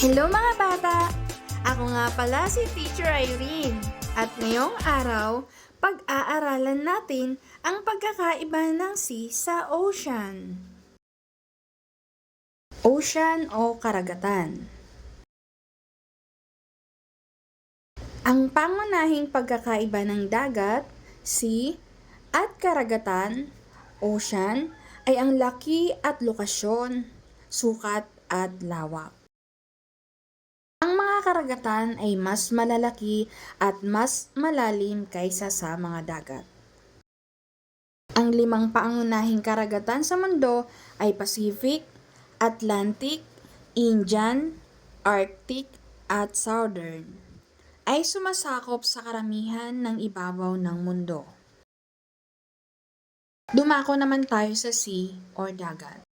Hello mga bata! Ako nga pala si Teacher Irene. At ngayong araw, pag-aaralan natin ang pagkakaiba ng sea sa ocean. Ocean o karagatan. Ang pangunahing pagkakaiba ng dagat, sea, at karagatan, ocean, ay ang laki at lokasyon, sukat at lawak. Ang mga karagatan ay mas malalaki at mas malalim kaysa sa mga dagat. Ang limang pangunahing karagatan sa mundo ay Pacific, Atlantic, Indian, Arctic, at Southern ay sumasakop sa karamihan ng ibabaw ng mundo. Dumako naman tayo sa sea or dagat.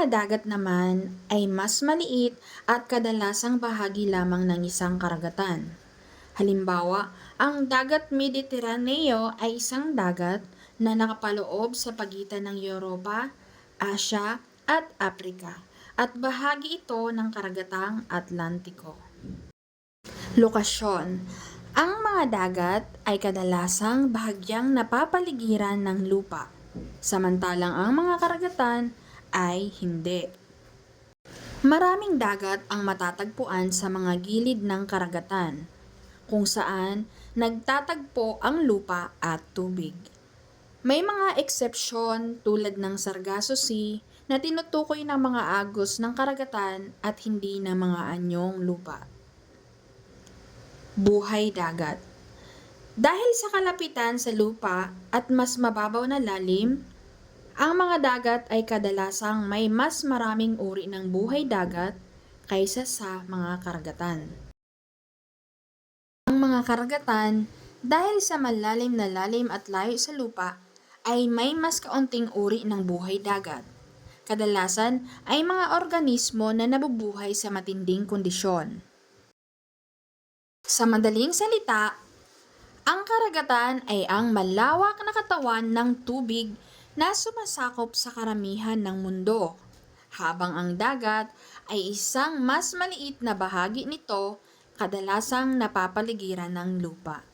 Mga dagat naman ay mas maliit at kadalasang bahagi lamang ng isang karagatan. Halimbawa, ang dagat Mediteraneo ay isang dagat na nakapaloob sa pagitan ng Europa, Asia at Afrika at bahagi ito ng karagatang Atlantiko. Lokasyon Ang mga dagat ay kadalasang bahagyang napapaligiran ng lupa, samantalang ang mga karagatan ay hindi. Maraming dagat ang matatagpuan sa mga gilid ng karagatan, kung saan nagtatagpo ang lupa at tubig. May mga eksepsyon tulad ng Sargasso Sea na tinutukoy ng mga agos ng karagatan at hindi ng mga anyong lupa. Buhay dagat Dahil sa kalapitan sa lupa at mas mababaw na lalim, ang mga dagat ay kadalasang may mas maraming uri ng buhay dagat kaysa sa mga karagatan. Ang mga karagatan, dahil sa malalim na lalim at layo sa lupa, ay may mas kaunting uri ng buhay dagat. Kadalasan ay mga organismo na nabubuhay sa matinding kondisyon. Sa madaling salita, ang karagatan ay ang malawak na katawan ng tubig na sumasakop sa karamihan ng mundo, habang ang dagat ay isang mas maliit na bahagi nito kadalasang napapaligiran ng lupa.